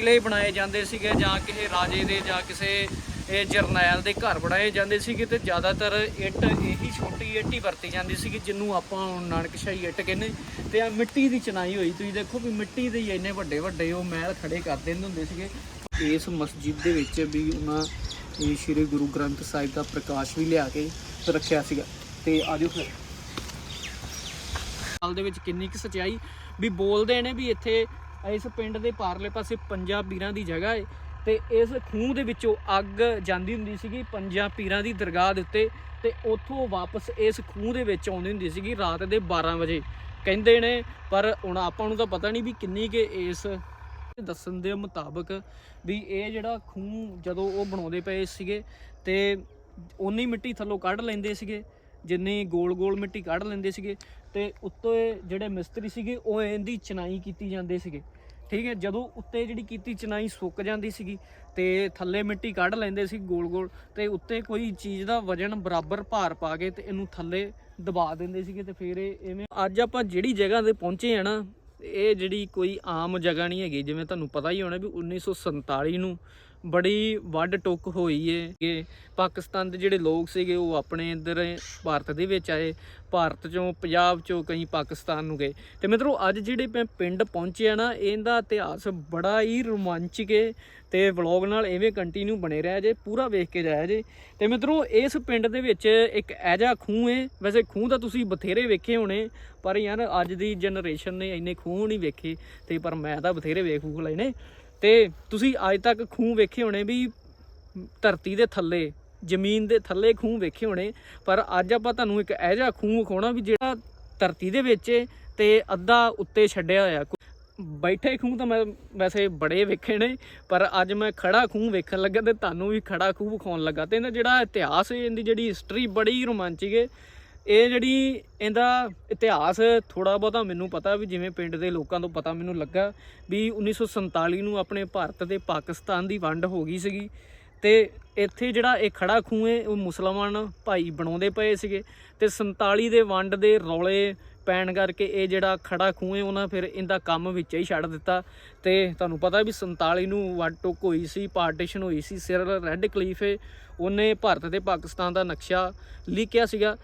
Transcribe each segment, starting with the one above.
ਕਿਲੇ ਬਣਾਏ ਜਾਂਦੇ ਸੀਗੇ ਜਾਂ ਕਿਸੇ ਰਾਜੇ ਦੇ ਜਾਂ ਕਿਸੇ, ਇਹ ਜਰਨੈਲ ਦੇ ਘਰ ਬਣਾਏ ਜਾਂਦੇ ਸੀਗੇ ਤੇ ਜ਼ਿਆਦਾਤਰ ਇੱਟ ਇਹੀ ਛੋਟੀ ਇੱਟ ਹੀ ਵਰਤੀ ਜਾਂਦੀ ਸੀਗੀ ਜਿਹਨੂੰ ਆਪਾਂ ਨਾਨਕਸ਼ਾਹੀ ਇੱਟ ਕਹਿੰਦੇ ਤੇ ਆ ਮਿੱਟੀ ਦੀ ਚਨਾਈ ਹੋਈ। ਤੁਸੀਂ ਦੇਖੋ ਵੀ ਮਿੱਟੀ ਦੇ ਹੀ ਇੰਨੇ ਵੱਡੇ ਵੱਡੇ ਉਹ ਮਹਿਲ ਖੜੇ ਕਰ ਦਿੰਦੇ ਹੁੰਦੇ ਸੀਗੇ। ਇਸ ਮਸਜਿਦ ਦੇ ਵਿੱਚ ਵੀ ਉਹਨਾਂ ਇਹ ਸ੍ਰੀ ਗੁਰੂ ਗ੍ਰੰਥ ਸਾਹਿਬ ਦਾ ਪ੍ਰਕਾਸ਼ ਵੀ ਲਿਆ ਕੇ ਰੱਖਿਆ ਸੀਗਾ। ਤੇ ਆਜੋ ਫਿਰ। ਹਾਲ ਦੇ ਵਿੱਚ ਕਿੰਨੀ ਕੁ ਸਚਾਈ? ਵੀ ਬੋਲਦੇ ਨੇ ਵੀ ਇੱਥੇ ਇਸ ਪਿੰਡ ਦੇ ਪਾਰਲੇ ਪਾਸੇ ਪੰਜਾਂ ਪੀਰਾਂ ਦੀ ਜਗ੍ਹਾ ਹੈ ਤੇ ਇਸ ਖੂਹ ਦੇ ਵਿੱਚੋਂ ਅੱਗ ਜਾਂਦੀ ਹੁੰਦੀ ਸੀਗੀ, ਪੰਜਾਂ ਪੀਰਾਂ ਦੀ ਦਰਗਾਹ ਦੇ ਉੱਤੇ ਤੇ ਉੱਥੋਂ ਵਾਪਸ ਇਸ ਖੂਹ ਦੇ ਵਿੱਚ ਆਉਂਦੀ ਹੁੰਦੀ ਸੀਗੀ ਰਾਤ ਦੇ 12 ਵਜੇ। ਕਹਿੰਦੇ ਨੇ, ਪਰ ਹੁਣ ਆਪਾਂ ਨੂੰ ਤਾਂ ਪਤਾ ਨਹੀਂ ਵੀ ਕਿੰਨੀ ਕਿ ਇਸ ਦੱਸਣ ਦੇ ਮੁਤਾਬਕ ਵੀ ਇਹ ਜਿਹੜਾ ਖੂਹ ਜਦੋਂ ਉਹ ਬਣਾਉਂਦੇ ਪਏ ਸੀਗੇ ਤੇ ਉਨੀ ਮਿੱਟੀ ਥੱਲੋਂ ਕੱਢ ਲੈਂਦੇ ਸੀਗੇ, ਜਿੰਨੀ ਗੋਲ ਗੋਲ ਮਿੱਟੀ ਕੱਢ ਲੈਂਦੇ ਸੀਗੇ ਤੇ ਉੱਤੇ ਜਿਹੜੇ ਮਿਸਤਰੀ ਸੀਗੇ, ਉਹ ਇਹਦੀ ਚਨਾਈ ਕੀਤੀ ਜਾਂਦੇ ਸੀਗੇ। ਠੀਕ ਹੈ, ਜਦੋਂ ਉੱਤੇ ਜਿਹੜੀ ਕੀਤੀ ਚਨਾਈ ਸੁੱਕ ਜਾਂਦੀ ਸੀਗੀ ਤੇ ਥੱਲੇ ਮਿੱਟੀ ਕੱਢ ਲੈਂਦੇ ਸੀ ਗੋਲ ਗੋਲ ਤੇ ਉੱਤੇ ਕੋਈ ਚੀਜ਼ ਦਾ ਵਜਨ ਬਰਾਬਰ ਭਾਰ ਪਾ ਕੇ ਤੇ ਇਹਨੂੰ ਥੱਲੇ ਦਬਾ ਦਿੰਦੇ ਸੀਗੇ ਤੇ ਫਿਰ ਇਹ ਐਵੇਂ ਅੱਜ ਆਪਾਂ ਜਿਹੜੀ ਜਗ੍ਹਾ ਤੇ ਪਹੁੰਚੇ ਆ ਨਾ, ਇਹ ਜਿਹੜੀ ਕੋਈ ਆਮ ਜਗ੍ਹਾ ਨਹੀਂ ਹੈਗੀ, ਜਿਵੇਂ ਤੁਹਾਨੂੰ ਪਤਾ ਹੀ ਹੋਣਾ ਵੀ 1947 ਨੂੰ ਬੜੀ ਵੱਡ ਟੁੱਕ ਹੋਈ ਏ ਕਿ ਪਾਕਿਸਤਾਨ ਦੇ ਜਿਹੜੇ ਲੋਕ ਸੀਗੇ ਉਹ ਆਪਣੇ ਇੱਧਰ ਭਾਰਤ ਦੇ ਵਿੱਚ ਆਏ, ਭਾਰਤ ਚੋਂ, ਪੰਜਾਬ ਚੋਂ ਕਈ ਪਾਕਿਸਤਾਨ ਨੂੰ ਗਏ। ਤੇ ਮਿੱਤਰੋ, ਅੱਜ ਜਿਹੜੇ ਮੈਂ ਪਿੰਡ ਪਹੁੰਚੇ ਆ ਨਾ, ਇਹਦਾ ਇਤਿਹਾਸ ਬੜਾ ਹੀ ਰੋਮਾਂਚਕ ਏ ਤੇ ਵਲੌਗ ਨਾਲ ਐਵੇਂ ਕੰਟੀਨਿਊ ਬਣੇ ਰਿਹਾ ਜੇ, ਪੂਰਾ ਵੇਖ ਕੇ ਜਾਇਆ ਜੇ। ਤੇ ਮਿੱਤਰੋ, ਇਸ ਪਿੰਡ ਦੇ ਵਿੱਚ ਇੱਕ ਐਜਾ ਖੂਹ ਏ। ਵੈਸੇ ਖੂਹ ਤਾਂ ਤੁਸੀਂ ਬਥੇਰੇ ਵੇਖੇ ਹੋਣੇ, ਪਰ ਯਾਰ ਅੱਜ ਦੀ ਜਨਰੇਸ਼ਨ ਨੇ ਇੰਨੇ ਖੂਹ ਨਹੀਂ ਵੇਖੇ, ਤੇ ਪਰ ਮੈਂ ਤਾਂ ਬਥੇਰੇ ਵੇਖ ਫੂਕ ਲਏ ਤੇ ਤੁਸੀਂ ਅੱਜ ਤੱਕ ਖੂਹ ਵੇਖੇ ਹੋਣੇ ਵੀ ਧਰਤੀ ਦੇ ਥੱਲੇ, ਜ਼ਮੀਨ ਦੇ ਥੱਲੇ ਖੂਹ ਵੇਖੇ ਹੋਣੇ, ਪਰ ਅੱਜ ਆਪਾਂ ਤੁਹਾਨੂੰ ਇੱਕ ਇਹੋ ਜਿਹਾ ਖੂਹ ਵਿਖਾਉਣਾ ਵੀ ਜਿਹੜਾ ਧਰਤੀ ਦੇ ਵਿੱਚ ਏ ਤੇ ਅੱਧਾ ਉੱਤੇ ਛੱਡਿਆ ਹੋਇਆ। ਬੈਠੇ ਖੂਹ ਤਾਂ ਮੈਂ ਵੈਸੇ ਬੜੇ ਵੇਖੇ ਨੇ, ਪਰ ਅੱਜ ਮੈਂ ਖੜਾ ਖੂਹ ਵੇਖਣ ਲੱਗਾ ਤੇ ਤੁਹਾਨੂੰ ਵੀ ਖੜਾ ਖੂਹ ਵਿਖਾਉਣ ਲੱਗਾ ਤੇ ਇਹਦਾ ਜਿਹੜਾ ਇਤਿਹਾਸ ਹੈ ਇਹਦੀ ਜਿਹੜੀ ਹਿਸਟਰੀ ਬੜੀ ਰੋਮਾਂਚਿਕ ਹੈ ਇਹ ਜਿਹੜੀ ਇਹਦਾ ਇਤਿਹਾਸ ਥੋੜਾ ਬਹੁਤਾ ਮੈਨੂੰ ਪਤਾ ਵੀ ਜਿਵੇਂ ਪਿੰਡ ਦੇ ਲੋਕਾਂ ਤੋਂ ਪਤਾ ਮੈਨੂੰ ਲੱਗਾ ਵੀ 1947 ਨੂੰ ਆਪਣੇ ਭਾਰਤ ਤੇ ਪਾਕਿਸਤਾਨ ਦੀ ਵੰਡ ਹੋ ਗਈ ਸੀਗੀ ਤੇ ਇੱਥੇ ਜਿਹੜਾ ਇਹ ਖੜਾ ਖੂਹ ਹੈ, ਉਹ ਮੁਸਲਮਾਨ ਭਾਈ ਬਣਾਉਂਦੇ ਪਏ ਸੀਗੇ ਤੇ 47 ਦੇ ਵੰਡ ਦੇ ਰੌਲੇ ਪੈਣ ਕਰਕੇ ਇਹ ਜਿਹੜਾ ਖੜਾ ਖੂਹ ਹੈ, ਉਹਨਾਂ ਫਿਰ ਇਹਦਾ ਕੰਮ ਵਿੱਚ ਹੀ ਛੱਡ ਦਿੱਤਾ। ਤੇ ਤੁਹਾਨੂੰ ਪਤਾ ਵੀ 47 ਨੂੰ ਵੰਡ ਟੁੱਕ ਹੋਈ ਸੀ, ਪਾਰਟੀਸ਼ਨ ਹੋਈ ਸੀ ਸਿਰਲ ਰੈੱਡ ਕਲੀਫੇ ਉਹਨੇ ਭਾਰਤ ਤੇ ਪਾਕਿਸਤਾਨ ਦਾ ਨਕਸ਼ਾ ਲਿਖਿਆ ਸੀਗਾ।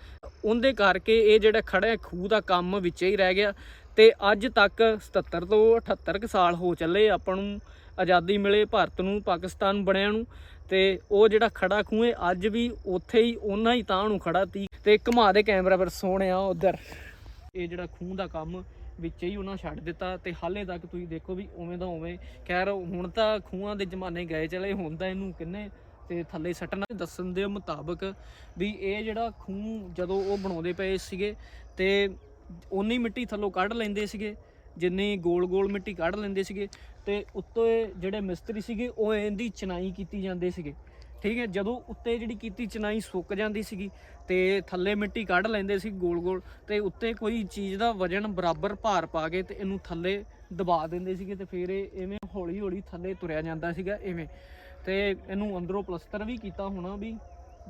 ਉਹਦੇ ਕਰਕੇ ਇਹ ਜਿਹੜਾ ਖੜਾ ਖੂਹ ਦਾ ਕੰਮ ਵਿੱਚ ਹੀ ਰਹਿ ਗਿਆ। ਤੇ ਅੱਜ ਤੱਕ 77 ਤੋਂ 78 ਕੁ ਸਾਲ ਹੋ ਚੱਲੇ ਆਪਾਂ ਨੂੰ ਆਜ਼ਾਦੀ ਮਿਲੇ ਭਾਰਤ ਨੂੰ, ਪਾਕਿਸਤਾਨ ਬਣਿਆ ਨੂੰ। ਤੇ ਉਹ ਜਿਹੜਾ ਖੜਾ ਖੂਹ ਹੈ, ਅੱਜ ਵੀ ਉੱਥੇ ਹੀ ਉਹਨਾਂ ਹੀ ਤਾਂ ਨੂੰ ਖੜਾ ਤੀ। ਤੇ ਘੁਮਾ ਦੇ ਕੈਮਰਾ ਪਰ ਸੋਹਣਿਆ ਉਧਰ। ਇਹ ਜਿਹੜਾ ਖੂਹ ਦਾ ਕੰਮ ਵਿੱਚ ਹੀ ਉਹਨਾਂ ਛੱਡ ਦਿੱਤਾ ਤੇ ਹਾਲੇ ਤੱਕ ਤੁਸੀਂ ਦੇਖੋ ਵੀ ਉਵੇਂ ਦਾ ਉਵੇਂ, ਖੈਰ ਹੁਣ ਤਾਂ ਖੂਹਾਂ ਦੇ ਜ਼ਮਾਨੇ ਗਏ ਚਲੇ, ਹੁਣ ਤਾਂ ਇਹਨੂੰ ਕਿੰਨੇ ਤੇ ਥੱਲੇ ਸੱਟਣਾ। ਦੱਸਣ ਦੇ ਮੁਤਾਬਕ ਵੀ ਇਹ ਜਿਹੜਾ ਖੂਹ ਜਦੋਂ ਉਹ ਬਣਾਉਂਦੇ ਪਏ ਸੀਗੇ ਤੇ ਉਨੀ ਮਿੱਟੀ ਥੱਲੋਂ ਕੱਢ ਲੈਂਦੇ ਸੀਗੇ, ਜਿੰਨੀ ਗੋਲ ਗੋਲ ਮਿੱਟੀ ਕੱਢ ਲੈਂਦੇ ਸੀਗੇ ਤੇ ਉੱਤੇ ਜਿਹੜੇ ਮਿਸਤਰੀ ਸੀਗੇ, ਉਹ ਇਹਦੀ ਚਨਾਈ ਕੀਤੀ ਜਾਂਦੇ ਸੀਗੇ। ਠੀਕ ਹੈ, ਜਦੋਂ ਉੱਤੇ ਜਿਹੜੀ ਕੀਤੀ ਚਨਾਈ ਸੁੱਕ ਜਾਂਦੀ ਸੀਗੀ ਤੇ ਥੱਲੇ ਮਿੱਟੀ ਕੱਢ ਲੈਂਦੇ ਸੀ ਗੋਲ ਗੋਲ ਤੇ ਉੱਤੇ ਕੋਈ ਚੀਜ਼ ਦਾ ਵਜਨ ਬਰਾਬਰ ਭਾਰ ਪਾ ਕੇ ਤੇ ਇਹਨੂੰ ਥੱਲੇ ਦਬਾ ਦਿੰਦੇ ਸੀਗੇ ਤੇ ਫਿਰ ਇਹ ਐਵੇਂ ਹੌਲੀ ਹੌਲੀ ਥੱਲੇ ਤੁਰਿਆ ਜਾਂਦਾ ਸੀਗਾ ਐਵੇਂ। ਤੇ ਇਹਨੂੰ ਅੰਦਰੋਂ ਪਲਸਤਰ ਵੀ ਕੀਤਾ ਹੋਣਾ ਵੀ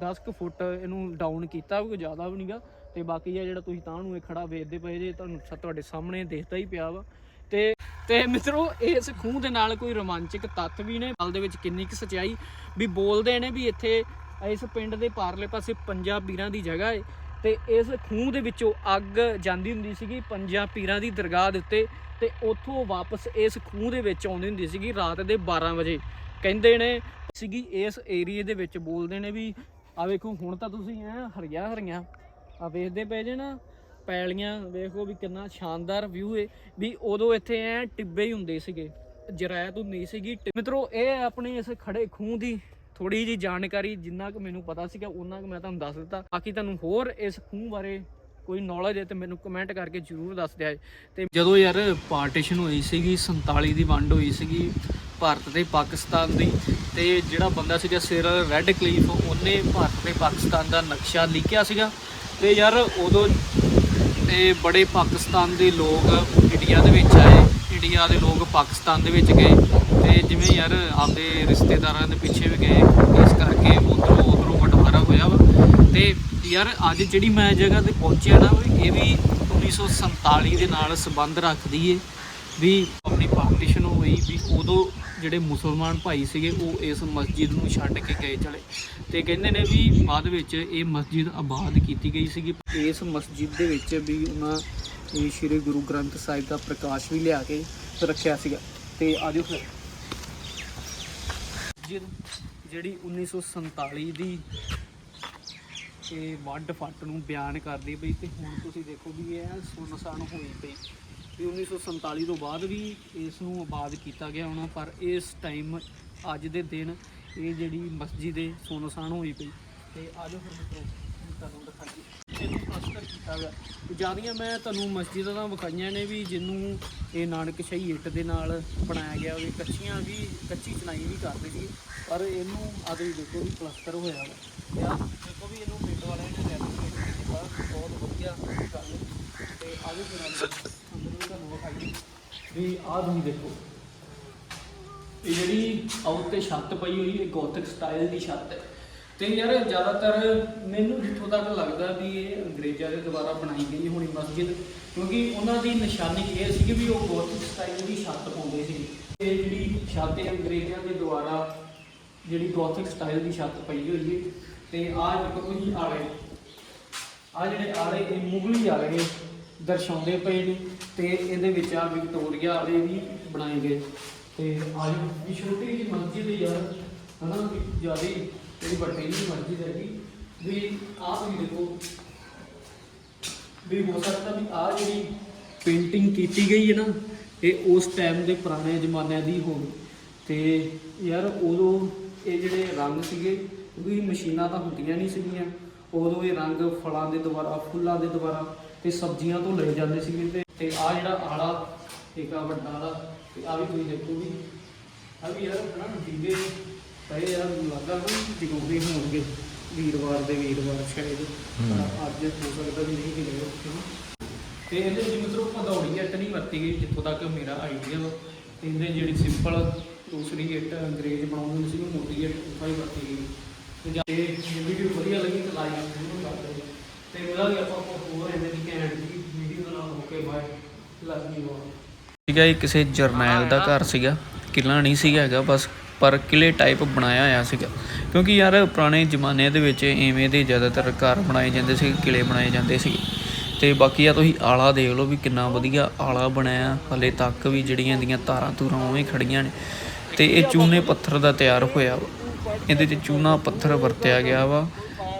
10 ਕੁ ਫੁੱਟ ਇਹਨੂੰ ਡਾਊਨ ਕੀਤਾ, ਕੋਈ ਜ਼ਿਆਦਾ ਵੀ ਨਹੀਂਗਾ ਤੇ ਬਾਕੀ ਆ ਜਿਹੜਾ ਤੁਸੀਂ ਤਾਂ ਨੂੰ ਇਹ ਖੜਾ ਵੇਚਦੇ ਪਏ ਜੇ, ਤੁਹਾਨੂੰ ਤੁਹਾਡੇ ਸਾਹਮਣੇ ਦਿਖਦਾ ਹੀ ਪਿਆ ਵਾ। ਤੇ ਤੇ ਮਿੱਤਰੋ, ਇਸ ਖੂਹ ਦੇ ਨਾਲ ਕੋਈ ਰੋਮਾਂਚਕ ਤੱਥ ਵੀ ਨੇ। ਗੱਲ ਦੇ ਵਿੱਚ ਕਿੰਨੀ ਕੁ ਸਚਾਈ ਵੀ ਬੋਲਦੇ ਨੇ ਵੀ ਇੱਥੇ, ਇਸ ਪਿੰਡ ਦੇ ਪਾਰਲੇ ਪਾਸੇ ਪੰਜਾਂ ਪੀਰਾਂ ਦੀ ਜਗ੍ਹਾ ਹੈ ਤੇ ਇਸ ਖੂਹ ਦੇ ਵਿੱਚੋਂ ਅੱਗ ਜਾਂਦੀ ਹੁੰਦੀ ਸੀਗੀ ਪੰਜਾਂ ਪੀਰਾਂ ਦੀ ਦਰਗਾਹ ਦੇ ਉੱਤੇ ਤੇ ਉੱਥੋਂ ਵਾਪਸ ਇਸ ਖੂਹ ਦੇ ਵਿੱਚ ਆਉਂਦੀ ਹੁੰਦੀ ਸੀਗੀ ਰਾਤ ਦੇ 12 ਵਜੇ। ਕਹਿੰਦੇ ਨੇ ਸੀਗੀ ਇਸ ਏਰੀਏ ਦੇ ਵਿੱਚ ਬੋਲਦੇ ਨੇ ਵੀ ਆ ਵੇਖੋ, ਹੁਣ ਤਾਂ ਤੁਸੀਂ ਐ ਹਰੀਆਂ ਹਰੀਆਂ ਆ ਵੇਖਦੇ ਪਏ ਜੇ ਨਾ ਪੈਲੀਆਂ, ਵੇਖੋ ਵੀ ਕਿੰਨਾ ਸ਼ਾਨਦਾਰ ਵਿਊ ਏ, ਵੀ ਉਦੋਂ ਇੱਥੇ ਐ ਟਿੱਬੇ ਹੀ ਹੁੰਦੇ ਸੀਗੇ, ਜਰਾਇਤ ਹੁੰਦੀ ਸੀਗੀ ਟਿ- ਮਿੱਤਰੋ, ਇਹ ਆਪਣੇ ਇਸ ਖੜੇ ਖੂਹ ਦੀ ਥੋੜੀ ਜੀ ਜਾਣਕਾਰੀ, ਜਿੰਨਾ ਕੁ ਮੈਨੂੰ ਪਤਾ ਸੀਗਾ ਉਹਨਾਂ ਕੁ ਮੈਂ ਤੁਹਾਨੂੰ ਦੱਸ ਦਿੱਤਾ। ਬਾਕੀ ਤੁਹਾਨੂੰ ਹੋਰ ਇਸ ਖੂਹ ਬਾਰੇ ਕੋਈ ਨੌਲੇਜ ਹੈ ਤੇ ਮੈਨੂੰ ਕਮੈਂਟ ਕਰਕੇ ਜਰੂਰ ਦੱਸ ਦਿਆ ਜੇ। ਤੇ ਜਦੋਂ ਯਾਰ ਪਾਰਟੀਸ਼ਨ ਹੋਈ ਸੀਗੀ 47 ਦੀ ਵੰਡ ਹੋਈ ਸੀਗੀ ਭਾਰਤ ਤੇ ਪਾਕਿਸਤਾਨ ਦੀ, ਤੇ ਜਿਹੜਾ ਬੰਦਾ ਸੀਗਾ ਸਿਰ ਰੈੱਡ ਕਲੀਫ ਉਹਨੇ ਭਾਰਤ ਤੇ ਪਾਕਿਸਤਾਨ ਦਾ ਨਕਸ਼ਾ ਲਿਖਿਆ ਸੀਗਾ। ਤੇ ਯਾਰ ਉਦੋਂ ਤੇ ਬੜੇ ਪਾਕਿਸਤਾਨ ਦੇ ਲੋਕ ਇੰਡੀਆ ਦੇ ਵਿੱਚ ਆਏ। ਇੰਡੀਆ ਦੇ ਲੋਕ ਪਾਕਿਸਤਾਨ ਦੇ ਵਿੱਚ ਗਏ ਤੇ ਜਿਵੇਂ ਯਾਰ ਆਪਦੇ ਰਿਸ਼ਤੇਦਾਰਾਂ ਦੇ ਪਿੱਛੇ ਵੀ ਗਏ। ਇਸ ਕਰਕੇ ਉਧਰੋਂ ਉਧਰੋਂ ਬਟਵਾਰਾ ਹੋਇਆ ਵਾ। ਤੇ ਯਾਰ ਅੱਜ ਜਿਹੜੀ ਮੈਂ ਜਗ੍ਹਾ ਤੇ ਪਹੁੰਚਿਆ ਨਾ ਵੀ ਇਹ ਵੀ 1947 ਦੇ ਨਾਲ ਸੰਬੰਧ ਰੱਖਦੀ ਏ ਵੀ ਆਪਣੀ ਪਾਰਟੀਸ਼ਨ ਹੋਈ ਵੀ ਉਦੋਂ ਜਿਹੜੇ ਮੁਸਲਮਾਨ ਭਾਈ ਸੀਗੇ, ਉਹ ਇਸ ਮਸਜਿਦ ਨੂੰ ਛੱਡ ਕੇ ਗਏ ਚਲੇ। ਤੇ ਕਹਿੰਦੇ ਨੇ ਵੀ ਬਾਅਦ ਵਿੱਚ ਇਹ ਮਸਜਿਦ ਆਬਾਦ ਕੀਤੀ ਗਈ ਸੀਗੀ। ਇਸ ਮਸਜਿਦ ਦੇ ਵਿੱਚ ਵੀ ਉਹਨਾਂ ਇਹ ਸ੍ਰੀ ਗੁਰੂ ਗ੍ਰੰਥ ਸਾਹਿਬ ਦਾ ਪ੍ਰਕਾਸ਼ ਵੀ ਲਿਆ ਕੇ ਰੱਖਿਆ ਸੀਗਾ। ਤੇ ਆਜੋ ਫਿਰ। ਮਸਜਿਦ ਜਿਹੜੀ 1947 ਦੀ ਇਹ ਵੱਡ ਫੱਟ ਨੂੰ ਬਿਆਨ ਕਰਦੀ ਪਈ ਤੇ ਹੁਣ ਤੁਸੀਂ ਦੇਖੋ ਵੀ ਇਹ ਸੁੰਨਸਾਨ ਹੋਈ ਪਈ। ਵੀ 1947 ਤੋਂ ਬਾਅਦ ਵੀ ਇਸ ਨੂੰ ਆਬਾਦ ਕੀਤਾ ਗਿਆ ਹੋਣਾ, ਪਰ ਇਸ ਟਾਈਮ ਅੱਜ ਦੇ ਦਿਨ ਇਹ ਜਿਹੜੀ ਮਸਜਿਦ ਹੈ ਸੁੰਨਸਾਨ ਹੋਈ ਪਈ। ਤੇ ਆਜੋ ਫਿਰ ਮਿੱਤਰੋ ਹੁਣ ਤੁਹਾਨੂੰ ਦਿਖਾਈਏ ਇਹਨੂੰ ਪਲਸਤਰ ਕੀਤਾ ਗਿਆ ਜਿਆਦੀਆਂ ਮੈਂ ਤੁਹਾਨੂੰ ਮਸਜਿਦਾਂ ਦਾ ਵਿਖਾਈਆਂ ਨੇ ਵੀ, ਜਿਹਨੂੰ ਇਹ ਨਾਨਕਸ਼ਾਹੀ ਇੱਟ ਦੇ ਨਾਲ ਬਣਾਇਆ ਗਿਆ ਹੋਵੇ। ਕੱਚੀਆਂ ਵੀ, ਕੱਚੀ ਚਨਾਈ ਵੀ ਕਰਦੇ ਸੀ ਪਰ ਇਹਨੂੰ ਆਦੇ ਦੇਖੋ ਵੀ ਪਲਸਤਰ ਹੋਇਆ ਵਾ ਤੇ ਦੇਖੋ ਵੀ ਇਹਨੂੰ ਪਿੰਡ ਵਾਲਿਆਂ ਨੇ ਰੈਨੋਵੇਟ ਕੀਤਾ ਬਹੁਤ ਵਧੀਆ ਗੱਲ ਹੈ। ਤੇ ਆਜੋ ਫਿਰ ਅੰਦਰ ਤੁਹਾਨੂੰ ਵਿਖਾਈਏ। ਵੀ ਆਹ ਤੁਸੀਂ ਦੇਖੋ। ਇਹ ਜਿਹੜੀ ਆਊਟ ਤੇ ਛੱਤ ਪਈ ਹੋਈ ਇਹ ਗੋਥਿਕ ਸਟਾਈਲ ਦੀ ਛੱਤ ਹੈ। ਤੇ ਯਾਰ ਜ਼ਿਆਦਾਤਰ ਮੈਨੂੰ ਜਿੱਥੋਂ ਤੱਕ ਲੱਗਦਾ ਵੀ ਇਹ ਅੰਗਰੇਜ਼ਾਂ ਦੇ ਦੁਆਰਾ ਬਣਾਈ ਗਈ ਹੋਣੀ ਮਸਜਿਦ, ਕਿਉਂਕਿ ਉਹਨਾਂ ਦੀ ਨਿਸ਼ਾਨੀ ਇਹ ਸੀ ਕਿ ਵੀ ਉਹ ਗੋਥਿਕ ਸਟਾਈਲ ਦੀ ਛੱਤ ਪਾਉਂਦੇ ਸੀ। ਇਹ ਜਿਹੜੀ ਛੱਤ ਹੈ ਅੰਗਰੇਜ਼ਾਂ ਦੇ ਦੁਆਰਾ ਜਿਹੜੀ ਗੋਥਿਕ ਸਟਾਈਲ ਦੀ ਛੱਤ ਪਈ ਹੋਈ ਹੈ, ਤੇ ਆਹ ਦੇਖੋ ਤੁਸੀਂ ਆਲੇ ਆ ਜਿਹੜੇ ਆਲੇ ਇਹ ਮੁਗਲੀ ਆਲੇ ਦਰਸਾਉਂਦੇ ਪਏ ਨੇ, ਤੇ ਇਹਦੇ ਵਿੱਚ ਆ ਵਿਕਟੋਰੀਆ ਆਲੇ ਵੀ ਬਣਾਏ ਗਏ। ਤੇ ਆ ਵੀ ਛੋਟੀ ਜਿਹੀ ਮਸਜਿਦ ਯਾਰ, ਹਨਾ, ਵੀ ਜਿਆਦੀ ਜਿਹੜੀ ਵੱਡੀ ਜਿਹੀ ਮਸਜਿਦ ਹੈਗੀ। ਵੀ ਆਹ ਵੀ ਦੇਖੋ, ਵੀ ਹੋ ਸਕਦਾ ਵੀ ਆ ਜਿਹੜੀ ਪੇਂਟਿੰਗ ਕੀਤੀ ਗਈ ਹੈ ਨਾ, ਇਹ ਉਸ ਟਾਈਮ ਦੇ ਪੁਰਾਣੇ ਜ਼ਮਾਨਿਆਂ ਦੀ ਹੋਵੇ। ਤੇ ਯਾਰ ਉਦੋਂ ਇਹ ਜਿਹੜੇ ਰੰਗ ਸੀਗੇ, ਕਿਉਂਕਿ ਮਸ਼ੀਨਾਂ ਤਾਂ ਹੁੰਦੀਆਂ ਨਹੀਂ ਸੀਗੀਆਂ, ਉਦੋਂ ਇਹ ਰੰਗ ਫਲਾਂ ਦੇ ਦੁਆਰਾ, ਫੁੱਲਾਂ ਦੇ ਦੁਆਰਾ ਤੇ ਸਬਜ਼ੀਆਂ ਤੋਂ ਲਏ ਜਾਂਦੇ ਸੀਗੇ ਤੇ ਤੇ ਆ ਜਿਹੜਾ ਆਲਾ ਇੱਕ ਆ ਵੱਡਾ ਆਲਾ ਤੇ ਆ ਵੀ ਤੁਸੀਂ ਦੇਖੋ ਵੀ ਆ ਵੀ ਯਾਰ ਹਨਾ ਦੀਵੇ ਪਏ ਯਾਰ ਲੱਗਦਾ ਨਾ ਜਗਾਉਂਦੇ ਹੋਣਗੇ ਵੀਰਵਾਰ ਦੇ ਵੀਰਵਾਰ ਸ਼ਾਇਦ। ਅੱਜ ਹੋ ਸਕਦਾ ਵੀ ਨਹੀਂ ਨਾ। ਤੇ ਇਹਦੇ ਵਿੱਚ ਮਿੱਤਰੋ ਭਦੌੜੀ ਇੱਟ ਨਹੀਂ ਵਰਤੀ ਗਈ ਜਿੱਥੋਂ ਤੱਕ ਮੇਰਾ ਆਈਡੀਆ ਵਾ। ਤੇ ਇਹਦੇ ਜਿਹੜੀ ਸਿੰਪਲ ਦੂਸਰੀ ਇੱਟ ਅੰਗਰੇਜ਼ ਬਣਾਉਂਦੇ ਹੁੰਦੇ ਸੀ ਉਹ ਮੋਟੀ ਇੱਟ ਉਹ ਹੀ ਵਰਤੀ ਗਈ। ਤੇ ਜੇ ਵੀਡੀਓ ਵਧੀਆ ਲੱਗੀ ਤਾਂ ਲਾਈਕ ਜ਼ਰੂਰ ਕਰ ਦਿਓ। ਤੇ ਮਿਲਾਂਗੇ ਆਪਾਂ ਕੋਈ ਹੋਰ ਐਵੇਂ ਦੀ ਦੀ ਵੀਡੀਓ ਨਾਲ okay bye love you all ਸੀਗਾ ਇਹ ਕਿਸੇ ਜਰਨੈਲ ਦਾ ਘਰ ਸੀਗਾ। ਕਿਲਾ ਨਹੀਂ ਸੀਗਾ ਹੈਗਾ, ਬਸ ਪਰ ਕਿਲੇ ਟਾਈਪ ਬਣਾਇਆ ਹੋਇਆ ਸੀਗਾ। ਕਿਉਂਕਿ ਯਾਰ ਪੁਰਾਣੇ ਜ਼ਮਾਨੇ ਦੇ ਵਿੱਚ ਐਵੇਂ ਦੇ ਜ਼ਿਆਦਾਤਰ ਘਰ ਬਣਾਏ ਜਾਂਦੇ ਸੀ ਕਿਲੇ ਬਣਾਏ ਜਾਂਦੇ ਸੀ ਤੇ ਬਾਕੀ ਆ ਤੁਸੀਂ ਆਲਾ ਦੇਖ ਲਓ ਵੀ ਕਿੰਨਾ ਵਧੀਆ ਆਲਾ ਬਣਾਇਆ ਹਲੇ ਤੱਕ ਵੀ ਜਿਹੜੀਆਂ ਇਹਦੀਆਂ ਤਾਰਾਂ ਤੂਰਾਂ ਉਵੇਂ ਖੜੀਆਂ ਨੇ। ਤੇ ਇਹ ਚੂਨੇ ਪੱਥਰ ਦਾ ਤਿਆਰ ਹੋਇਆ ਵਾ। ਇਹਦੇ 'ਚ ਚੂਨਾ ਪੱਥਰ ਵਰਤਿਆ ਗਿਆ ਵਾ।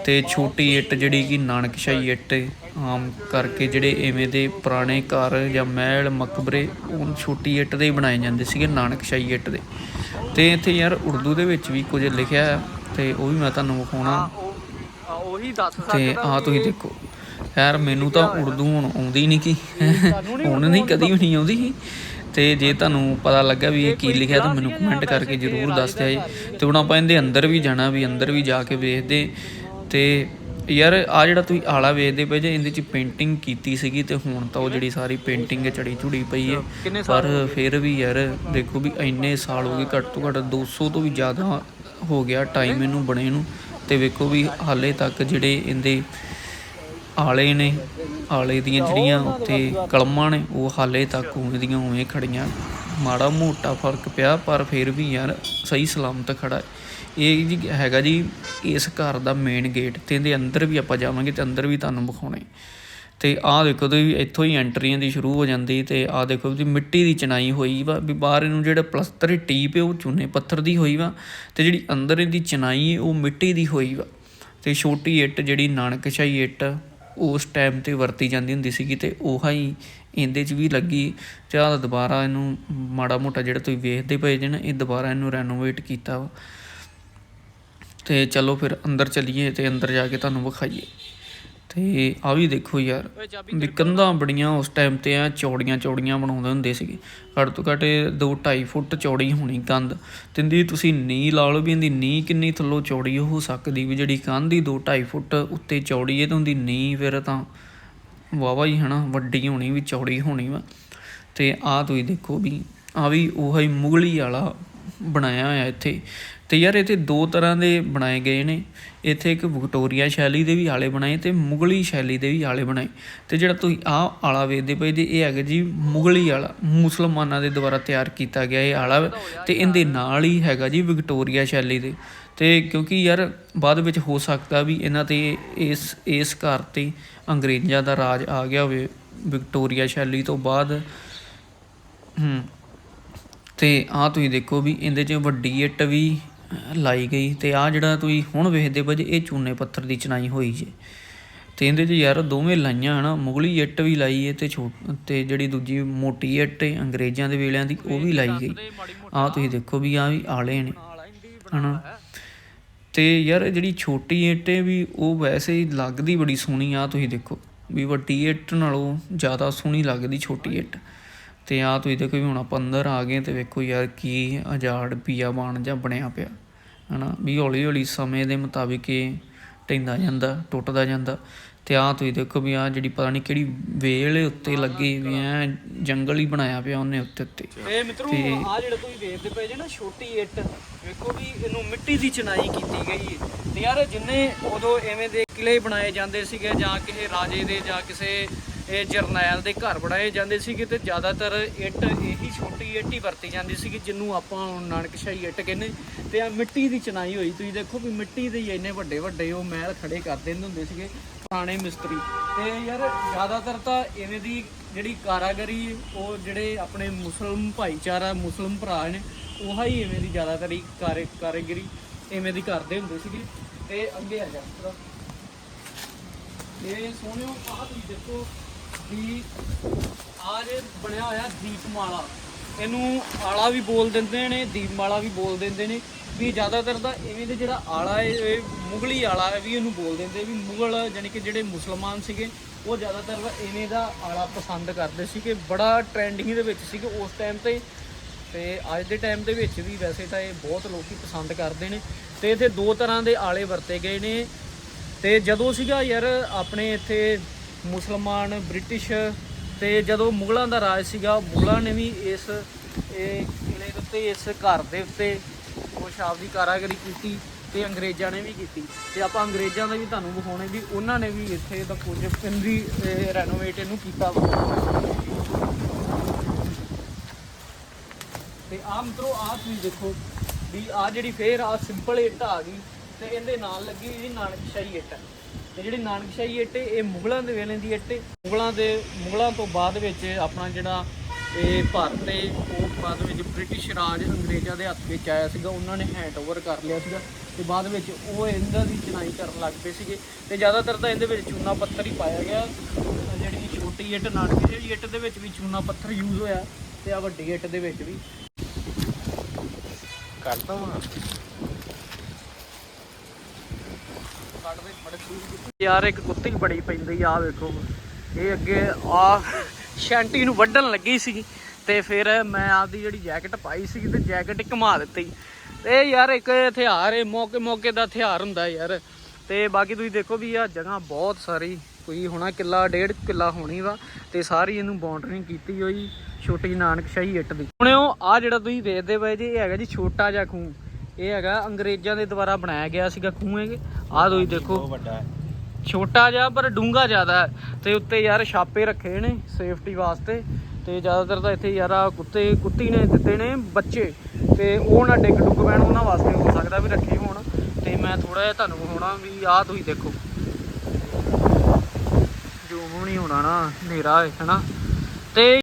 ਤੇ ਛੋਟੀ ਇੱਟ ਜਿਹੜੀ ਕਿ ਨਾਨਕਸ਼ਾਹੀ ਇੱਟ ਆਮ ਕਰਕੇ ਜਿਹੜੇ ਐਵੇਂ ਦੇ ਪੁਰਾਣੇ ਘਰ ਜਾਂ ਮਹਿਲ ਮਕਬਰੇ ਉਹ ਛੋਟੀ ਇੱਟ ਦੇ ਹੀ ਬਣਾਏ ਜਾਂਦੇ ਸੀਗੇ ਨਾਨਕਸ਼ਾਹੀ ਇੱਟ ਦੇ। ਤੇ ਇੱਥੇ ਯਾਰ ਉਰਦੂ ਦੇ ਵਿੱਚ ਵੀ ਕੁਝ ਲਿਖਿਆ ਹੈ ਤੇ ਉਹ ਵੀ ਮੈਂ ਤੁਹਾਨੂੰ ਵਿਖਾਉਣਾ। ਉਹੀ ਦੱਸ ਤੇ ਆਹ ਤੁਸੀਂ ਦੇਖੋ ਯਾਰ ਮੈਨੂੰ ਤਾਂ ਉਰਦੂ ਹੁਣ ਆਉਂਦੀ ਨਹੀਂ ਕੀ? ਹੁਣ ਨਹੀਂ ਕਦੀ ਵੀ ਨਹੀਂ ਆਉਂਦੀ ਸੀ। ਤੇ ਜੇ ਤੁਹਾਨੂੰ ਪਤਾ ਲੱਗਾ ਵੀ ਇਹ ਕੀ ਲਿਖਿਆ ਤਾਂ ਮੈਨੂੰ ਕਮੈਂਟ ਕਰਕੇ ਜਰੂਰ ਦੱਸ ਦਿਓ ਜੀ। ਤੇ ਹੁਣ ਆਪਾਂ ਇਹਦੇ ਅੰਦਰ ਵੀ ਜਾਣਾ ਵੀ ਅੰਦਰ ਵੀ ਜਾ ਕੇ ਵੇਖਦੇ। ਤੇ ਯਾਰ ਆ ਜਿਹੜਾ ਤੁਸੀਂ ਆਲਾ ਵੇਖਦੇ ਪਏ ਜੇ ਇਹਦੇ ਚ ਪੇਂਟਿੰਗ ਕੀਤੀ ਸੀਗੀ ਤੇ ਹੁਣ ਤਾਂ ਉਹ ਜਿਹੜੀ ਸਾਰੀ ਪੇਂਟਿੰਗ ਚੜੀ ਝੁੜੀ ਪਈ ਹੈ। ਪਰ ਫਿਰ ਵੀ ਯਾਰ ਦੇਖੋ ਵੀ ਇੰਨੇ ਸਾਲ ਹੋ ਗਏ ਘੱਟ ਤੋਂ ਘੱਟ 200 ਤੋਂ ਵੀ ਜ਼ਿਆਦਾ ਹੋ ਗਿਆ ਟਾਈਮ ਇਹਨੂੰ ਬਣੇ ਨੂੰ। ਤੇ ਵੇਖੋ ਵੀ ਹਾਲੇ ਤੱਕ ਜਿਹੜੇ ਇਹਦੇ ਆਲੇ ਨੇ ਆਲੇ ਦੀਆਂ ਜਿਹੜੀਆਂ ਉੱਤੇ ਕਲਮਾਂ ਨੇ ਉਹ ਹਾਲੇ ਤੱਕ ਉਵੇਂ ਦੀਆਂ ਉਵੇਂ ਖੜੀਆਂ। ਮਾੜਾ ਮੋਟਾ ਫ਼ਰਕ ਪਿਆ, ਪਰ ਫਿਰ ਵੀ ਯਾਰ ਸਹੀ ਸਲਾਮਤ ਖੜਾ ਹੈ। ਇਹ ਜੀ ਹੈਗਾ ਜੀ, ਇਸ ਘਰ ਦਾ ਮੇਨ ਗੇਟ ਤੇ ਇਹਦੇ ਅੰਦਰ ਵੀ ਆਪਾਂ ਜਾਵਾਂਗੇ ਤੇ ਅੰਦਰ ਵੀ ਤੁਹਾਨੂੰ ਵਿਖਾਉਣੇ ਤੇ ਆਹ ਦੇਖੋ ਤੁਸੀਂ ਇੱਥੋਂ ਹੀ ਐਂਟਰੀਆਂ ਦੀ ਸ਼ੁਰੂ ਹੋ ਜਾਂਦੀ ਤੇ ਆਹ ਦੇਖੋ ਵੀ ਮਿੱਟੀ ਦੀ ਚਨਾਈ ਹੋਈ ਵਾ, ਵੀ ਬਾਹਰ ਇਹਨੂੰ ਜਿਹੜਾ ਪਲਸਤਰ ਟੀਪ ਹੈ ਉਹ ਚੂਨੇ ਪੱਥਰ ਦੀ ਹੋਈ ਵਾ ਤੇ ਜਿਹੜੀ ਅੰਦਰ ਇਹਦੀ ਚਨਾਈ ਹੈ ਉਹ ਮਿੱਟੀ ਦੀ ਹੋਈ ਵਾ ਤੇ ਛੋਟੀ ਇੱਟ ਜਿਹੜੀ ਨਾਨਕਸ਼ਾਹੀ ਇੱਟ ਉਸ ਟਾਈਮ ਤੇ ਵਰਤੀ ਜਾਂਦੀ ਹੁੰਦੀ ਸੀਗੀ ਅਤੇ ਉਹ ਹੀ ਇਹਦੇ 'ਚ ਵੀ ਲੱਗੀ। ਜਾਂ ਦੁਬਾਰਾ ਇਹਨੂੰ ਮਾੜਾ ਮੋਟਾ ਜਿਹੜਾ ਤੁਸੀਂ ਵੇਖਦੇ ਪਏ ਜੇ ਨਾ, ਇਹ ਦੁਬਾਰਾ ਇਹਨੂੰ ਰੈਨੋਵੇਟ ਕੀਤਾ ਵਾ। ਤੇ ਚਲੋ ਫਿਰ ਅੰਦਰ ਚੱਲੀਏ ਤੇ ਅੰਦਰ ਜਾ ਕੇ ਤੁਹਾਨੂੰ ਵਿਖਾਈਏ। ਤੇ ਆ ਵੀ ਦੇਖੋ ਯਾਰ ਵੀ ਕੰਧਾਂ ਬੜੀਆਂ ਉਸ ਟਾਈਮ ਤੇ ਆ ਚੌੜੀਆਂ ਚੌੜੀਆਂ ਬਣਾਉਂਦੇ ਹੁੰਦੇ ਸੀਗੇ। ਘੱਟ ਤੋਂ ਘੱਟ 2.5 ਫੁੱਟ ਚੌੜੀ ਹੋਣੀ ਕੰਧ। ਤੇ ਇਹਦੀ ਤੁਸੀਂ ਨੀ ਲਾ ਲਓ ਵੀ ਇਹਦੀ ਨੀ ਕਿੰਨੀ ਥੱਲੋਂ ਚੌੜੀ ਹੋ ਸਕਦੀ ਵੀ ਜਿਹੜੀ ਕੰਧ ਦੀ 2.5 ਫੁੱਟ ਉੱਤੇ ਚੌੜੀ ਹੈ ਤਾਂ ਉਹਦੀ ਨੀ ਫਿਰ ਤਾਂ ਵਾਵਾ ਹੀ ਹਨਾ ਵੱਡੀ ਹੋਣੀ ਵੀ ਚੌੜੀ ਹੋਣੀ ਵਾ। ਤੇ ਆਹ ਤੁਸੀਂ ਦੇਖੋ ਵੀ ਆ ਵੀ ਉਹ ਹੀ ਮੁਗਲੀ ਵਾਲਾ ਬਣਾਇਆ ਹੋਇਆ ਇੱਥੇ। ਤੇ ਯਾਰ ਇੱਥੇ ਦੋ ਤਰ੍ਹਾਂ ਦੇ ਬਣਾਏ ਗਏ ਨੇ। ਇੱਥੇ ਇੱਕ ਵਿਕਟੋਰੀਆ ਸ਼ੈਲੀ ਦੇ ਵੀ ਆਲੇ ਬਣਾਏ ਤੇ ਮੁਗਲੀ ਸ਼ੈਲੀ ਦੇ ਵੀ ਆਲੇ ਬਣਾਏ। ਤੇ ਜਿਹੜਾ ਤੁਸੀਂ ਆਹ ਆਲਾ ਵੇਖਦੇ ਪਏ ਜੀ, ਇਹ ਹੈਗਾ ਜੀ ਮੁਗਲੀ ਆਲਾ। ਮੁਸਲਮਾਨਾਂ ਦੇ ਦੁਆਰਾ ਤਿਆਰ ਕੀਤਾ ਗਿਆ ਇਹ ਆਲਾ। ਵਾ ਤੇ ਇਹਦੇ ਨਾਲ ਹੀ ਹੈਗਾ ਜੀ ਵਿਕਟੋਰੀਆ ਸ਼ੈਲੀ ਦੇ। ਤੇ ਕਿਉਂਕਿ ਯਾਰ ਬਾਅਦ ਵਿੱਚ ਹੋ ਸਕਦਾ ਵੀ ਇਹਨਾਂ ਤੇ ਇਸ ਇਸ ਘਰ ਤੇ ਅੰਗਰੇਜ਼ਾਂ ਦਾ ਰਾਜ ਆ ਗਿਆ ਹੋਵੇ ਵਿਕਟੋਰੀਆ ਸ਼ੈਲੀ ਤੋਂ ਬਾਅਦ। ਹੂੰ। ਤੇ ਆਹ ਤੁਸੀਂ ਦੇਖੋ ਵੀ ਇਹਦੇ 'ਚ ਵੱਡੀ ਇੱਟ ਵੀ ਲਾਈ ਗਈ ਤੇ ਆਹ ਜਿਹੜਾ ਤੁਸੀਂ ਹੁਣ ਵੇਖਦੇ ਪਏ ਜੇ, ਇਹ ਚੂਨੇ ਪੱਥਰ ਦੀ ਚਨਾਈ ਹੋਈ ਜੇ। ਤੇ ਇਹਦੇ 'ਚ ਯਾਰ ਦੋਵੇਂ ਲਾਈਆਂ ਹਨਾ, ਮੁਗਲੀ ਇੱਟ ਵੀ ਲਾਈ ਏ ਤੇ ਛੋਟ, ਤੇ ਜਿਹੜੀ ਦੂਜੀ ਮੋਟੀ ਇੱਟ ਏ, ਅੰਗਰੇਜ਼ਾਂ ਦੇ ਵੇਲਿਆਂ ਦੀ, ਉਹ ਵੀ ਲਾਈ ਗਈ। ਆਹ ਤੁਸੀਂ ਦੇਖੋ ਵੀ ਆਹ ਵੀ ਆਲੇ ਨੇ, ਹਨਾ। ਤੇ ਯਾਰ ਜਿਹੜੀ ਛੋਟੀ ਇੱਟ ਏ ਵੀ, ਉਹ ਵੈਸੇ ਹੀ ਲੱਗਦੀ ਬੜੀ ਸੋਹਣੀ ਆ ਤੁਸੀਂ ਦੇਖੋ ਵੀ ਵੱਡੀ ਇੱਟ ਨਾਲੋਂ ਜ਼ਿਆਦਾ ਸੋਹਣੀ ਲੱਗਦੀ ਛੋਟੀ ਇੱਟ। ਤੇ ਆ ਤੁਸੀਂ ਦੇਖੋ ਵੀ ਹੁਣ ਆਪਾਂ ਅੰਦਰ ਆ ਗਏ ਤੇ ਵੇਖੋ ਯਾਰ ਕੀ ਆਜ਼ਾਦ ਪੀਆ ਬਾਣ ਜਾਂ ਬਣਿਆ ਪਿਆ ਹਨਾ? ਵੀ ਹੌਲੀ ਹੌਲੀ ਸਮੇਂ ਦੇ ਮੁਤਾਬਿਕ ਇਹ ਢਹਿੰਦਾ ਜਾਂਦਾ ਟੁੱਟਦਾ ਜਾਂਦਾ। ਤੇ ਆ ਤੁਸੀਂ ਦੇਖੋ ਵੀ ਆ ਜਿਹੜੀ ਪਤਾ ਨਹੀਂ ਕਿਹੜੀ ਵੇਲ ਉੱਤੇ ਲੱਗੀ ਵੀ ਐ ਜੰਗਲ ਹੀ ਬਣਾਇਆ ਪਿਆ ਉਹਨੇ ਉੱਤੇ ਉੱਤੇ। ਤੇ ਮਿੱਤਰੋ ਆ ਜਿਹੜਾ ਤੁਸੀਂ ਵੇਖਦੇ ਪਏ ਜੇ ਨਾ ਛੋਟੀ ਇੱਟ ਵੇਖੋ ਵੀ ਇਹਨੂੰ ਮਿੱਟੀ ਦੀ ਚਨਾਈ ਕੀਤੀ ਗਈ ਹੈ ਤੇ ਯਾਰ ਜਿੰਨੇ ਉਦੋਂ ਐਵੇਂ ਦੇ ਕਿਲੇ ਬਣਾਏ ਜਾਂਦੇ ਸੀਗੇ ਜਾਂ ਕਿਸੇ ਰਾਜੇ ਦੇ ਜਾਂ ਕਿਸੇ ਇਹ ਜਰਨੈਲ ਦੇ ਘਰ ਬਣਾਏ ਜਾਂਦੇ ਸੀਗੇ ਤੇ ਜ਼ਿਆਦਾਤਰ ਇੱਟ ਇਹੀ ਛੋਟੀ ਇੱਟ ਹੀ ਵਰਤੀ ਜਾਂਦੀ ਸੀਗੀ, ਜਿਹਨੂੰ ਆਪਾਂ ਨਾਨਕਸ਼ਾਹੀ ਇੱਟ ਕਹਿੰਦੇ। ਤੇ ਆ ਮਿੱਟੀ ਦੀ ਚਨਾਈ ਹੋਈ। ਤੁਸੀਂ ਦੇਖੋ ਵੀ ਮਿੱਟੀ ਦੇ ਹੀ ਇੰਨੇ ਵੱਡੇ ਵੱਡੇ ਉਹ ਮਹਿਲ ਖੜੇ ਕਰ ਦਿੰਦੇ ਹੁੰਦੇ ਸੀਗੇ, ਪੁਰਾਣੇ ਮਿਸਤਰੀ। ਤੇ ਯਾਰ ਜ਼ਿਆਦਾਤਰ ਤਾਂ ਇਵੇਂ ਦੀ ਜਿਹੜੀ ਕਾਰਾਗਰੀ, ਉਹ ਜਿਹੜੇ ਆਪਣੇ ਮੁਸਲਮ ਭਾਈਚਾਰਾ, ਮੁਸਲਮ ਭਰਾ ਨੇ, ਉਹ ਹੀ ਇਵੇਂ ਦੀ ਜ਼ਿਆਦਾਤਰ ਹੀ ਕਾਰੇ, ਕਾਰੀਗਰੀ ਐਵੇਂ ਦੀ ਕਰਦੇ ਹੁੰਦੇ ਸੀਗੇ। ਤੇ ਅੱਗੇ ਆ ਜਾ। ਇਹ ਸੋਹਣਿਓ, ਆਹ ਤੁਸੀਂ ਦੇਖੋ ਵੀ ਆਹ ਜੇ ਬਣਿਆ ਹੋਇਆ ਦੀਪਮਾਲਾ, ਇਹਨੂੰ ਆਲਾ ਵੀ ਬੋਲ ਦਿੰਦੇ ਨੇ, ਦੀਪਮਾਲਾ ਵੀ ਬੋਲ ਦਿੰਦੇ ਨੇ, ਵੀ ਜ਼ਿਆਦਾਤਰ ਤਾਂ ਐਵੇਂ ਦੇ ਜਿਹੜਾ ਆਲਾ ਇਹ ਮੁਗਲੀ ਆਲਾ ਵੀ ਇਹਨੂੰ ਬੋਲ ਦਿੰਦੇ, ਵੀ ਮੁਗਲ ਯਾਨੀ ਕਿ ਜਿਹੜੇ ਮੁਸਲਮਾਨ ਸੀਗੇ, ਉਹ ਜ਼ਿਆਦਾਤਰ ਐਵੇਂ ਦਾ ਆਲਾ ਪਸੰਦ ਕਰਦੇ ਸੀ ਕਿ ਬੜਾ ਟ੍ਰੈਂਡਿੰਗ ਦੇ ਵਿੱਚ ਸੀ ਕਿ ਉਸ ਟਾਈਮ ਤੇ। ਤੇ ਅੱਜ ਦੇ ਟਾਈਮ ਦੇ ਵਿੱਚ ਵੀ ਵੈਸੇ ਤਾਂ ਇਹ ਬਹੁਤ ਲੋਕੀ ਪਸੰਦ ਕਰਦੇ ਨੇ। ਤੇ ਇੱਥੇ ਦੋ ਤਰ੍ਹਾਂ ਦੇ ਆਲੇ ਵਰਤੇ ਗਏ ਨੇ। ਤੇ ਜਦੋਂ ਸੀਗਾ ਯਾਰ ਆਪਣੇ ਇੱਥੇ ਮੁਸਲਮਾਨ, ਬ੍ਰਿਟਿਸ਼ ਤੇ ਜਦੋਂ ਮੁਗਲਾਂ ਦਾ ਰਾਜ ਸੀਗਾ, ਮੁਗਲਾਂ ਨੇ ਵੀ ਇਸ, ਇਹ ਕਿਲੇ ਦੇ ਉੱਤੇ, ਇਸ ਘਰ ਦੇ ਉੱਤੇ ਉਹ ਸ਼ਾਬ ਦੀ ਕਾਰਾਗਰੀ ਕੀਤੀ ਤੇ ਅੰਗਰੇਜ਼ਾਂ ਨੇ ਵੀ ਕੀਤੀ। ਤੇ ਆਪਾਂ ਅੰਗਰੇਜ਼ਾਂ ਦਾ ਵੀ ਤੁਹਾਨੂੰ ਵਿਖਾਉਣੇ ਵੀ ਉਹਨਾਂ ਨੇ ਵੀ ਇੱਥੇ ਦਾ ਕੁਝ ਪਿੰਡੀ ਰੈਨੋਵੇਟ ਇਹਨੂੰ ਕੀਤਾ ਵਾ। ਤੇ ਆਹ ਮਿੱਤਰੋ, ਆਹ ਤੁਸੀਂ ਦੇਖੋ ਵੀ ਆ ਜਿਹੜੀ ਫੇਰ ਆ ਸਿੰਪਲ ਇੱਟ ਆ ਗਈ ਤੇ ਇਹਦੇ ਨਾਲ ਲੱਗੀ ਜੀ ਨਾਨਕਸ਼ਾਹੀ ਇੱਟ। ਤੇ ਜਿਹੜੀ ਨਾਨਕਸ਼ਾਹੀ ਇੱਟ ਇਹ ਮੁਗਲਾਂ ਦੇ ਵੇਲੇ ਦੀ ਇੱਟ ਏ। ਮੁਗਲਾਂ ਦੇ, ਮੁਗਲਾਂ ਤੋਂ ਬਾਅਦ ਵਿੱਚ ਆਪਣਾ ਜਿਹੜਾ ਇਹ ਭਾਰਤ ਦੇ ਉਹ ਬਾਅਦ ਵਿੱਚ ਬ੍ਰਿਟਿਸ਼ ਰਾਜ ਅੰਗਰੇਜ਼ਾਂ ਦੇ ਹੱਥ ਵਿੱਚ ਆਇਆ ਸੀਗਾ, ਉਹਨਾਂ ਨੇ ਹੈਂਡ ਓਵਰ ਕਰ ਲਿਆ ਸੀਗਾ ਤੇ ਬਾਅਦ ਵਿੱਚ ਉਹ ਇਹਨਾਂ ਦੀ ਚਨਾਈ ਕਰਨ ਲੱਗ ਪਏ ਸੀਗੇ ਤੇ ਜ਼ਿਆਦਾਤਰ ਤਾਂ ਇਹਦੇ ਵਿੱਚ ਚੂਨਾ ਪੱਥਰ ਹੀ ਪਾਇਆ ਗਿਆ। ਜਿਹੜੀ ਛੋਟੀ ਇੱਟ, ਨਾਨਕਸ਼ਾਹੀ ਇੱਟ ਦੇ ਵਿੱਚ ਵੀ ਚੂਨਾ ਪੱਥਰ ਯੂਜ਼ ਹੋਇਆ ਤੇ ਆ ਵੱਡੀ ਇੱਟ ਦੇ ਵਿੱਚ ਵੀ। ਕਰਦਾ ਵਾਂ। ਯਾਰ ਇੱਕ ਕੁੱਤੀ ਬੜੀ ਪੈਂਦੀ ਆ, ਆਹ ਵੇਖੋ। ਇਹ ਅੱਗੇ ਆ ਸ਼ੈਂਟੀ ਨੂੰ ਵੱਢਣ ਲੱਗੀ ਸੀ ਤੇ ਫਿਰ ਮੈਂ ਆਪਦੀ ਜਿਹੜੀ ਜੈਕਟ ਪਾਈ ਸੀ ਤੇ ਜੈਕਟ ਘੁਮਾ ਦਿੱਤੀ। ਤੇ ਯਾਰ ਇੱਕ ਹਥਿਆਰ ਹੈ ਮੌਕੇ ਮੌਕੇ ਦਾ ਹਥਿਆਰ ਹੁੰਦਾ ਯਾਰ। ਤੇ ਬਾਕੀ ਤੁਸੀਂ ਦੇਖੋ ਵੀ ਆ ਜਗ੍ਹਾ ਬਹੁਤ ਸਾਰੀ, ਕੋਈ ਹੋਣਾ ਕਿੱਲਾ, ਡੇਢ ਕਿੱਲਾ ਹੋਣੀ ਵਾ ਤੇ ਸਾਰੀ ਇਹਨੂੰ ਬਾਉਂਡਰਿੰਗ ਕੀਤੀ ਹੋਈ ਛੋਟੀ ਨਾਨਕਸ਼ਾਹੀ ਇੱਟ ਦੀ। ਹੁਣ ਉਹ ਆ ਜਿਹੜਾ ਤੁਸੀਂ ਵੇਖਦੇ ਪਏ ਜੀ, ਇਹ ਹੈਗਾ ਜੀ ਛੋਟਾ ਜਿਹਾ ਖੂਹ। ਇਹ ਹੈਗਾ ਅੰਗਰੇਜ਼ਾਂ ਦੇ ਦੁਆਰਾ ਬਣਾਇਆ ਗਿਆ ਸੀਗਾ ਖੂਹ ਇਹ। ਆ ਤੁਸੀਂ ਦੇਖੋ। ਵੱਡਾ ਛੋਟਾ ਜਿਹਾ ਪਰ ਡੂੰਗਾ ਜ਼ਿਆਦਾ ਹੈ। ਤੇ ਉੱਤੇ ਯਾਰ ਛਾਪੇ ਰੱਖੇ ਨੇ ਸੇਫਟੀ ਵਾਸਤੇ। ਤੇ ਜ਼ਿਆਦਾਤਰ ਤਾਂ ਇੱਥੇ ਯਾਰ ਆਹ ਕੁੱਤੇ ਕੁੱਤੀ ਨੇ ਦਿੱਤੇ ਨੇ ਬੱਚੇ। ਤੇ ਉਹ ਨਾ ਡਿੱਗ ਡੁੱਗ ਪੈਣ ਉਹਨਾਂ ਵਾਸਤੇ ਹੋ ਸਕਦਾ ਵੀ ਰੱਖੇ ਹੋਣ। ਤੇ ਮੈਂ ਥੋੜਾ ਜਿਹਾ ਤੁਹਾਨੂੰ ਵਿਖਾਉਣਾ ਵੀ ਆਹ ਤੁਸੀਂ ਦੇਖੋ। ਜੋ ਨਹੀਂ ਹੋਣਾ ਨਾ ਹਨੇਰਾ ਹੈ ਹਨਾ? ਤੇ